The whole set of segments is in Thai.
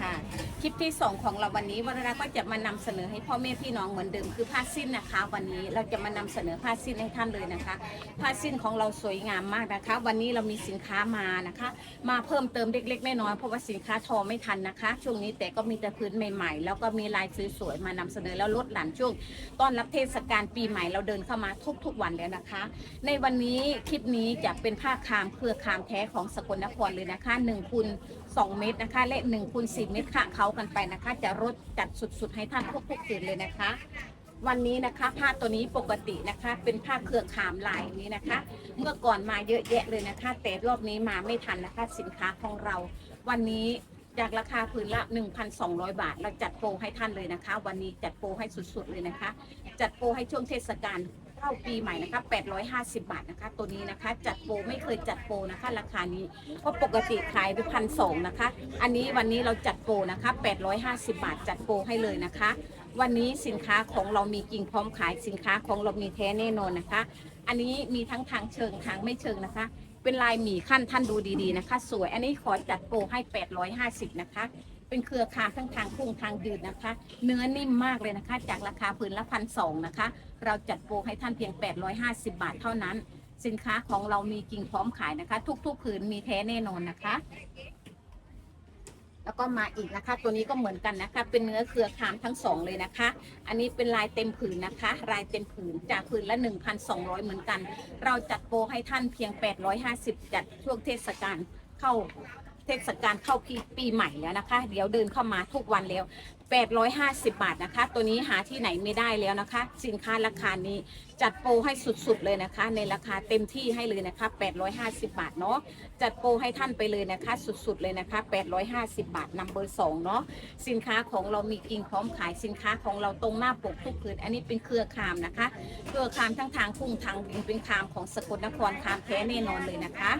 ค่ะ คลิปที่ 2 ของเราวันนี้วรราก็จะมานำเสนอให้พ่อแม่พี่น้องเหมือนเดิมคือผ้าสิ้นนะคะ วันนี้เราจะมานำเสนอผ้าสิ้นให้ท่านเลยนะคะ ผ้าสิ้นของเราสวยงามมากนะคะ วันนี้เรามีสินค้ามานะคะ มาเพิ่มเติมเล็กๆน้อยๆเพราะว่าสินค้าทอไม่ทันนะคะ ช่วงนี้แต่ก็มีแต่พื้นใหม่ๆ แล้วก็มีลายสวยๆมานำเสนอแล้วลดหลั่นช่วงต้อนรับเทศกาลปีใหม่เราเดินเข้ามาทุกๆวันแล้วนะคะ ในวันนี้คลิปนี้จะเป็นผ้าคามเครือคามแท้ของสกลนครเลยนะคะ1คูณ 2 เมตรนะคะ และ1คูณ4เมตรค่ะเขากันไปนะคะ จะรดจัดสุดๆ ให้ท่านทุกๆคืนเลยนะคะ วันนี้นะคะ ผ้าตัวนี้ปกตินะคะ เป็นผ้าเครือขามลายนี้นะคะ เมื่อก่อนมาเยอะแยะเลยนะคะ แต่รอบนี้มาไม่ทันนะคะ สินค้าของเรา วันนี้จากราคาพื้นละ 1,200 บาท เราจัดโปรให้ท่านเลยนะคะ วันนี้จัดโปรให้สุดๆเลยนะคะ จัดโปรให้ช่วงเทศกาล ข้าปีใหม่นะคะ 850 บาทนะคะ ตัวนี้นะคะ จัดโปรไม่เคยจัดโปรนะคะ ราคานี้ เพราะปกติขายไปพันสองนะคะ อันนี้วันนี้เราจัดโปรนะคะ 850 บาท จัดโปรให้เลยนะคะ วันนี้สินค้าของเรามีจริงพร้อมขายสินค้าของเรามีแท้แน่นอนนะคะ อันนี้มีทั้งทางเชิงทางไม่เชิงนะคะ เป็นลายหมี่ขั้นท่านดูดีๆนะคะ สวย อันนี้ขอจัดโปรให้ 850 นะคะ เป็นเครือข่ายทั้งทางพุ่งทางยืดนะคะ เนื้อนิ่มมากเลยนะคะ จากราคาผืนละพันสองนะคะ เราจัดโปรให้ท่านเพียง 850 บาทเท่านั้น สินค้าของเรามีจริงพร้อมขายนะคะ ทุกๆผืนมีแท้แน่นอนนะคะ แล้วก็มาอีกนะคะ ตัวนี้ก็เหมือนกันนะคะ เป็นเนื้อเครือคามทั้งสองเลยนะคะ อันนี้เป็นลายเต็มผืนนะคะ ลายเต็มผืนจากผืนละ 1,200 เหมือนกัน เราจัดโปรให้ท่านเพียง 850 จัดช่วงเทศกาลเข้า ทศกาลเข้าปีปีใหม่แล้วนะคะ เดี๋ยวเดินเข้ามาทุกวันแล้ว 850 บาทนะคะ ตัวนี้หาที่ไหนไม่ได้แล้วนะคะ สินค้าราคานี้จัดโปรให้สุดๆเลยนะคะ ในราคาเต็มที่ให้เลยนะคะ 850 บาทเนาะจัดโปรให้ท่านไปเลยนะคะ สุดๆเลยนะคะ 850 บาทนำเบอร์สองเนาะสินค้าของเรามีกิ่งพร้อมขายสินค้าของเราตรงหน้าปกทุกผืนอันนี้เป็นเครือคามนะคะ เครือคามทั้งทางพุ่งทางดินเป็นคามของสกลนครคามแท้แน่นอนเลยนะคะ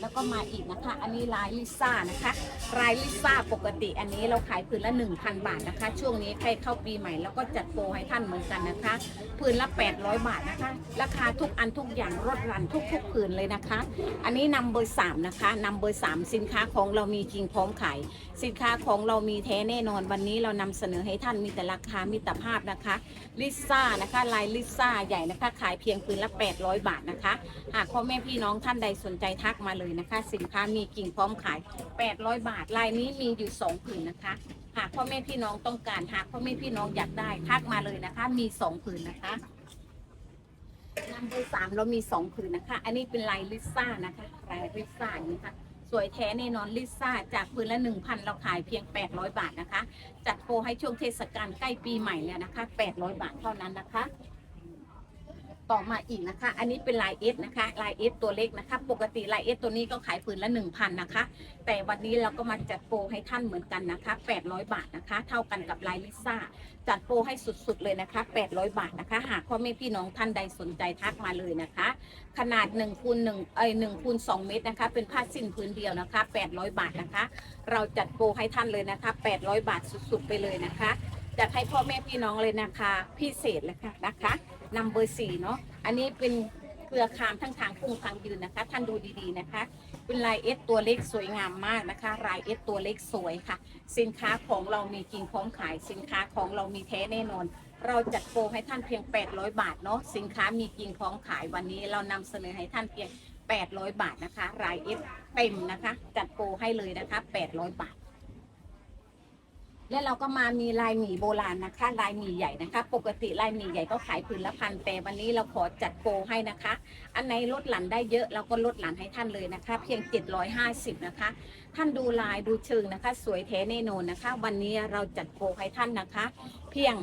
แล้วก็มาอีกนะคะ อันนี้ลายลิซ่านะคะลายลิซ่าปกติอันนี้เราขายผืนละ 1,000 บาทนะคะ ช่วงนี้ใครเข้าปีใหม่แล้วก็จัดโปรให้ท่านเหมือนกันนะคะผืนละ 800 บาทนะคะ ราคาทุกอันทุกอย่างลดรันทุกๆผืนเลยนะคะ อันนี้นำเบอร์สามนะคะนำเบอร์สามสินค้าของเรามีจริงพร้อมขายสินค้าของเรามีแท้แน่นอนวันนี้เรานำเสนอให้ท่านมีแต่ราคามีแต่ภาพนะคะลิซ่านะคะลายลิซ่าใหญ่นะคะ ขายเพียงผืนละ 800 บาทนะคะ หากพ่อแม่พี่น้องท่านใดสนใจทักมาเลยนะคะ สินค้ามีกิ่งพร้อมขาย 800 บาทลายนี้มีอยู่2ผืนนะคะ หากพ่อแม่พี่น้องต้องการหากพ่อแม่พี่น้องอยากได้ทักมาเลยนะคะ มี2ผืนนะคะนัมเบอร์สามเรามี2ผืนนะคะ อันนี้เป็นลายลิซ่านะคะลายลิซ่าอย่างนี้ค่ะสวยแท้แน่นอนลิซ่าจากผืนละ 1,000 เราขายเพียง 800 บาทนะคะ จัดโปรให้ช่วงเทศกาลใกล้ปีใหม่แล้วนะคะ 800 บาทเท่านั้นนะคะ ต่อมาอีกนะคะ อันนี้เป็นลายเอสนะคะ ลายเอสตัวเล็กนะคะ ปกติลายเอสตัวนี้ก็ขายผืนละ1,000นะคะ แต่วันนี้เราก็มาจัดโปรให้ท่านเหมือนกันนะคะ 800 บาทนะคะ เท่ากันกับลายลิซ่า จัดโปรให้สุดๆเลยนะคะ 800 บาทนะคะ หากพ่อแม่พี่น้องท่านใดสนใจทักมาเลยนะคะ ขนาด1คูณ1เอ้ย1คูณ2เมตรนะคะ เป็นผ้าสิ้นพื้นเดียวนะคะ 800 บาทนะคะ เราจัดโปรให้ท่านเลยนะคะ 800 บาทสุดๆไปเลยนะคะจัดให้พ่อแม่พี่น้องเลยนะคะ พิเศษเลยค่ะนะคะ นำเบอร์สี่เนาะอันนี้เป็นเครือคามทั้งทางพุ่งทางยืนนะคะ ท่านดูดีๆนะคะ เป็นลายเอสตัวเล็กสวยงามมากนะคะลายเอสตัวเล็กสวยค่ะ สินค้าของเรามีจริงพร้อมขายสินค้าของเรามีแท้แน่นอน เราจัดโปรให้ท่านเพียง 800 บาทเนาะสินค้ามีจริงพร้อมขายวันนี้ เรานำเสนอให้ท่านเพียง 800 บาทนะคะรายเอสเต็มนะคะ จัดโปรให้เลยนะคะ 800 บาท และเราก็มามีลายหมี่โบราณนะคะ ลายหมี่ใหญ่นะคะ ปกติลายหมี่ใหญ่ก็ขายผืนละพันแต่วันนี้เราขอจัดโปรให้นะคะ อันไหนลดหลั่นได้เยอะเราก็ลดหลั่นให้ท่านเลยนะคะ เพียง 750 นะคะ ท่านดูลายดูเชิงนะคะ สวยแท้แน่นอนนะคะ วันนี้เราจัดโปรให้ท่านนะคะ เพียง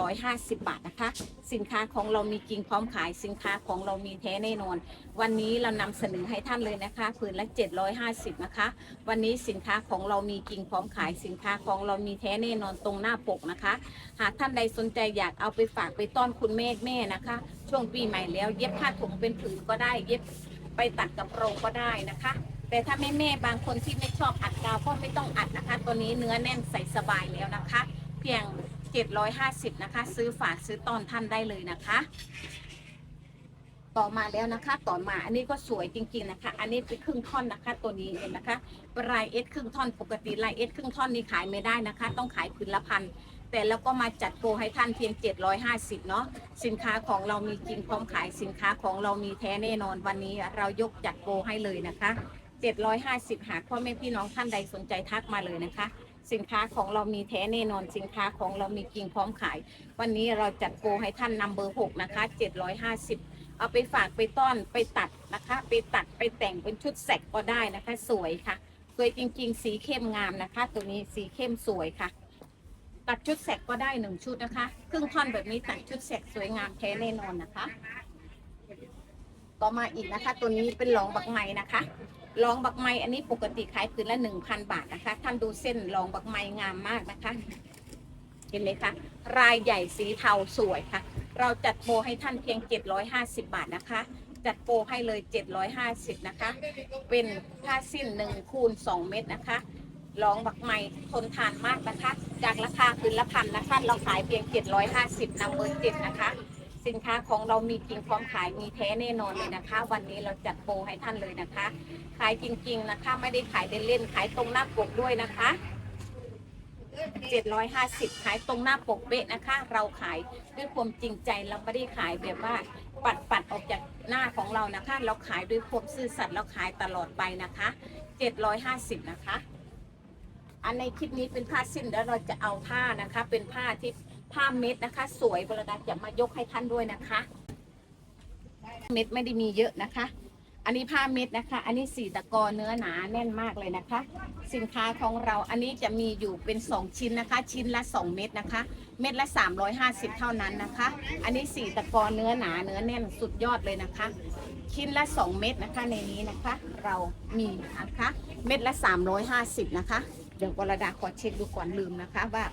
750 บาทนะคะ สินค้าของเรามีจริงพร้อมขายสินค้าของเรามีแท้แน่นอน วันนี้เรานำเสนอให้ท่านเลยนะคะผืนละ 750 นะคะ วันนี้สินค้าของเรามีจริงพร้อมขายสินค้าของเรามีแท้แน่นอนตรงหน้าปกนะคะ หากท่านใดสนใจอยากเอาไปฝากไปต้อนคุณแม่แม่นะคะ ช่วงปีใหม่แล้วเย็บผ้าถุงเป็นผืนก็ได้เย็บไปตัดกับโรงก็ได้นะคะแต่ถ้าแม่แม่บางคนที่ไม่ชอบอัดกาวก็ไม่ต้องอัดนะคะ ตัวนี้เนื้อแน่นใส่สบายแล้วนะคะ เพียง 750 นะคะ ซื้อฝากซื้อตอนท่านได้เลยนะคะ ต่อมาแล้วนะคะ ต่อมาอันนี้ก็สวยจริงๆนะคะ อันนี้เป็นครึ่งท่อนนะคะ ตัวนี้เห็นนะคะลายเอสครึ่งท่อนปกติลายเอสครึ่งท่อนนี่ขายไม่ได้นะคะ ต้องขายผืนละพันแต่แล้วก็มาจัดโปรให้ท่านเพียง 750 เนาะสินค้าของเรามีจริงพร้อมขายสินค้าของเรามีแท้แน่นอนวันนี้เรายกจัดโปรให้เลยนะคะ 750 หากพ่อแม่พี่น้องท่านใดสนใจทักมาเลยนะคะ สินค้าของเรามีแท้แน่นอนสินค้าของเรามีจริงพร้อมขาย วันนี้เราจัดโปรให้ท่านนัมเบอร์6นะคะ750เอาไปฝากไปต้อนไปตัดนะคะ ไปตัดไปแต่งเป็นชุดแสกก็ได้นะคะ สวยค่ะ สวยจริง ๆ สีเข้มงามนะคะ ตัวนี้สีเข้มสวยค่ะ ตัดชุดแสกก็ได้หนึ่งชุดนะคะ ครึ่งท่อนแบบนี้ตัดชุดแสกสวยงามแท้แน่นอนนะคะ ต่อมาอีกนะคะ ตัวนี้เป็นรองบักไม้นะคะ รองบักไม้อันนี้ปกติขายผืนละหนึ่งพันบาทนะคะ ท่านดูเส้นรองบักไม้งามมากนะคะ เห็นไหมคะ รายใหญ่สีเทาสวยค่ะ เราจัดโปรให้ท่านเพียง 750 บาทนะคะ จัดโปรให้เลย 750 นะคะ เป็นผ้าสิ้น1คูณ2เม็ดนะคะรองบักไม้ทนทานมากนะคะ จากราคาคืนละพันนะคะ เราขายเพียง 750นำเบอร์7นะคะ สินค้าของเรามีจริงพร้อมขายมีแท้แน่นอนเลยนะคะ วันนี้เราจัดโปรให้ท่านเลยนะคะ ขายจริง ๆนะคะ ไม่ได้ขายเล่นๆขายตรงหน้าปกด้วยนะคะ 750 ขายตรงหน้าปกเป๊ะนะคะ เราขายด้วยความจริงใจเราไม่ได้ขายแบบว่าปัดปัดออกจากหน้าของเรานะคะ เราขายด้วยความซื่อสัตย์เราขายตลอดไปนะคะ 750 นะคะ อันในคลิปนี้เป็นผ้าสิ้นแล้วเราจะเอาผ้านะคะ เป็นผ้าที่ ผ้าเม็ดนะคะ สวยบรดาจะมายกให้ท่านด้วยนะคะ เม็ดไม่ได้มีเยอะนะคะ อันนี้ผ้าเม็ดนะคะ อันนี้สีตะกอเนื้อหนาแน่นมากเลยนะคะ สินค้าของเราอันนี้จะมีอยู่เป็น 2 ชิ้นนะคะ ชิ้นละ 2 เม็ดนะคะ เม็ดละ 350 เท่านั้นนะคะ อันนี้สีตะกอเนื้อหนาเนื้อแน่นสุดยอดเลยนะคะชิ้นละ 2 เม็ดนะคะในนี้นะคะ เรามีนะคะ เม็ดละ 350 นะคะ เดี๋ยววรดาขอเช็คดูก่อนลืมนะคะว่า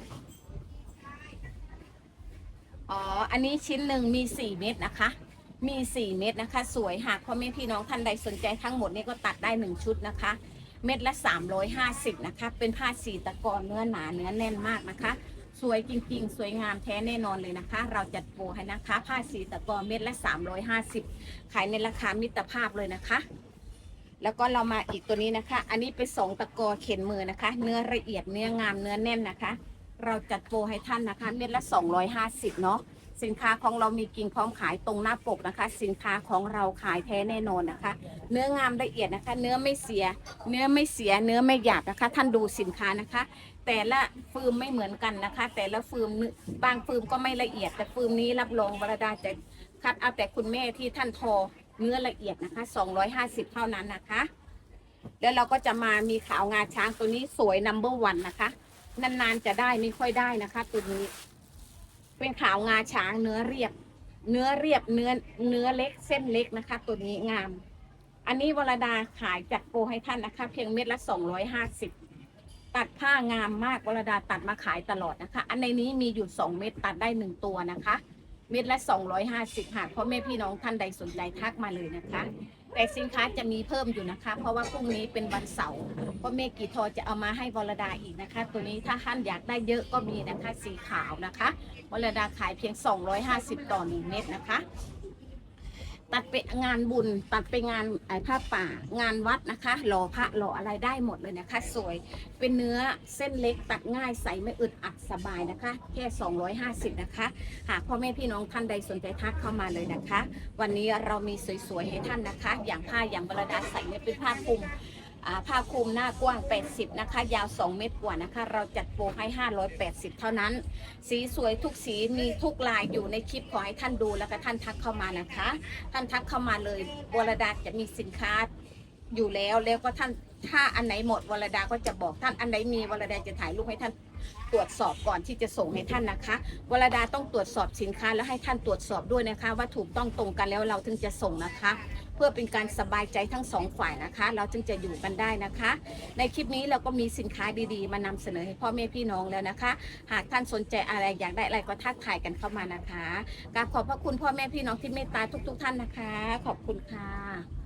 อ๋อ อันนี้ชิ้นหนึ่งมี 4 เม็ดนะคะ มี 4 เม็ดนะคะ สวยหากพ่อแม่พี่น้องท่านใดสนใจทั้งหมดนี่ก็ตัดได้ 1 ชุดนะคะ เม็ดละ 350 นะคะ เป็นผ้าสีตะกอนเนื้อหนาเนื้อแน่นมากนะคะ สวยจริง ๆ สวยงามแท้แน่นอนเลยนะคะ เราจัดโปรให้นะคะ ผ้าสีตะกอนเม็ดละ 350 ขายในราคามิตรภาพเลยนะคะแล้วก็เรามาอีกตัวนี้นะคะ อันนี้เป็นสองตะกอเข็นมือนะคะ เนื้อละเอียดเนื้องามเนื้อแน่นนะคะ เราจัดโปรให้ท่านนะคะเม็ดละ 250 เนาะสินค้าของเรามีกิ่งพร้อมขายตรงหน้าปกนะคะ สินค้าของเราขายแท้แน่นอนนะคะ เนื้องามละเอียดนะคะ เนื้อไม่เสีย เนื้อไม่เสีย เนื้อไม่หยาบนะคะ ท่านดูสินค้านะคะ แต่ละฟืมไม่เหมือนกันนะคะ แต่ละฟืมเนื้อบางฟืมก็ไม่ละเอียด แต่ฟืมนี้รับรองวรดาจะคัดเอาแต่คุณแม่ที่ท่านทอเนื้อละเอียดนะคะ 250 เท่านั้นนะคะ แล้วเราก็จะมามีขาวงาช้างตัวนี้สวยนัมเบอร์วันนะคะ นานๆจะได้ไม่ค่อยได้นะคะตัวนี้ เป็นขาวงาช้างเนื้อเรียบ เนื้อเรียบเนื้อเนื้อเล็กเส้นเล็กนะคะ ตัวนี้งาม อันนี้วรดาขายจัดโปรให้ท่านนะคะ เพียงเม็ดละ250ตัดผ้างามมากวรดาตัดมาขายตลอดนะคะ อันในนี้มีอยู่2เม็ดตัดได้1ตัวนะคะ เม็ดละ250หากพ่อแม่พี่น้องท่านใดสนใจทักมาเลยนะคะ แต่สินค้าจะมีเพิ่มอยู่นะคะ เพราะว่าพรุ่งนี้เป็นวันเสาร์พ่อแม่กีทอจะเอามาให้วรดาอีกนะคะ ตัวนี้ถ้าท่านอยากได้เยอะก็มีนะคะสีขาวนะคะวรดาขายเพียง 250 ต่อหนึ่งเม็ดนะคะ ตัดไปงานบุญ ตัดไปงานไอ้ผ้าป่า งานวัดนะคะหล่อพระหล่ออะไรได้หมดเลยนะคะ สวยเป็นเนื้อเส้นเล็กตัดง่ายใส่ไม่อึดอัดสบายนะคะ แค่ 250 นะคะหากพ่อแม่พี่น้องท่านใดสนใจทักเข้ามาเลยนะคะ วันนี้เรามีสวยๆให้ท่านนะคะ อย่างผ้าอย่างบรดาใส่เนี่ยเป็นผ้าคลุม ผ้าคลุมหน้ากว้าง 80 นะคะ ยาว 2 เมตรกว่านะคะ เราจัดโปรให้ 580 เท่านั้น สีสวยทุกสีมีทุกลายอยู่ในคลิปขอให้ท่านดูแล้วก็ท่านทักเข้ามานะคะ ท่านทักเข้ามาเลยวรดาจะมีสินค้าอยู่แล้วแล้วก็ท่านถ้าอันไหนหมดวรดาก็จะบอกท่านอันไหนมีวรดาจะถ่ายรูปให้ท่านตรวจสอบก่อนที่จะส่งให้ท่านนะคะ วรดาต้องตรวจสอบสินค้าแล้วให้ท่านตรวจสอบด้วยนะคะ ว่าถูกต้องตรงกันแล้วเราถึงจะส่งนะคะ เพื่อเป็นการสบายใจทั้งสองฝ่ายนะคะ เราจึงจะอยู่กันได้นะคะ ในคลิปนี้เราก็มีสินค้าดีๆ มานำเสนอให้พ่อแม่พี่น้องแล้วนะคะ หากท่านสนใจอะไรอยากได้อะไรก็ทักทายกันเข้ามานะคะกราบขอบพระคุณพ่อแม่พี่น้องที่เมตตาทุก ๆ ท่านนะคะ ขอบคุณค่ะ